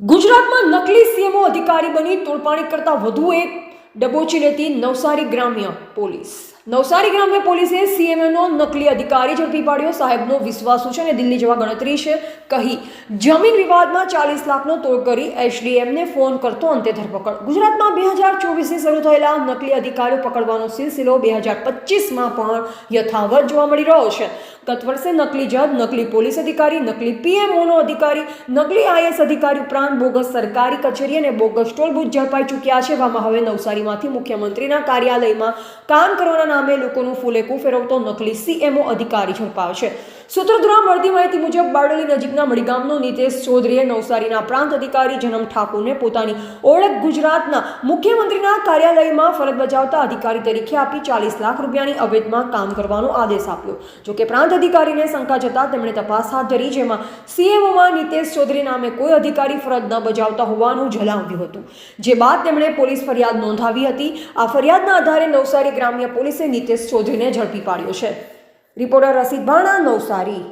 ગુજરાતમાં નકલી સીએમઓ અધિકારી બની તોડપાણી કરતા વધુ એક ડબોચી લેતી નવસારી ગ્રામ્ય પોલીસ. નવસારી ગ્રામ્ય પોલીસે સીએમએનો નકલી અધિકારી ઝડપી પાડ્યો. સાહેબનો વિશ્વાસુ છે અને દિલ્હી જવા ગણતરી છે. કહી, જમીન વિવાદમાં ચાલીસ લાખનો તોડ કરી એચડીએમને ફોન કરતો અંતે ધરપકડ. ગુજરાતમાં બે હજાર ચોવીસથી શરૂ થયેલા નકલી અધિકારીઓ પકડવાનો સિલસિલો બે હજાર પચીસમાં પણ યથાવત જોવા મળી રહ્યો છે. ગત વર્ષે નકલી જજ નકલી પોલીસ અધિકારી, નકલી પીએમઓનો અધિકારી, નકલી આઈએસ અધિકારી ઉપરાંત બોગસ સરકારી કચેરી અને બોગસ ટોલ બુથ ઝડપાઈ ચૂક્યા છે. એવામાં હવે નવસારીમાંથી મુખ્યમંત્રીના કાર્યાલયમાં કામ કરવાના નામે લોકોનું ફૂલેકું ફેરવતો નકલી સીએમઓ અધિકારી ઝડપાયો સૂત્રો દ્વારા મળતી માહિતી મુજબ બારડોલી નજીકના મડીગામનો નિતેશ ચૌધરીએ નવસારીના પ્રાંત અધિકારી જનમ ઠાકુરને પોતાની ઓળખ ગુજરાતના મુખ્યમંત્રીના કાર્યાલયમાં ફરજ બજાવતા અધિકારી તરીકે આપી ચાલીસ લાખ રૂપિયાની અવેધમાં કામ કરવાનો આદેશ આપ્યો. જોકે પ્રાંત અધિકારીને શંકા જતા તેમણે તપાસ હાથ ધરી, જેમાં સીએમઓમાં નિતેશ ચૌધરી નામે કોઈ અધિકારી ફરજ ન બજાવતા હોવાનું જણાવ્યું હતું. જે બાદ તેમણે પોલીસ ફરિયાદ નોંધાવી હતી. આ ફરિયાદના આધારે નવસારી ગ્રામ્ય પોલીસે નિતેશ ચૌધરીને ઝડપી પાડ્યો છે. રિપોર્ટર રસીદ ભાણા નવસારી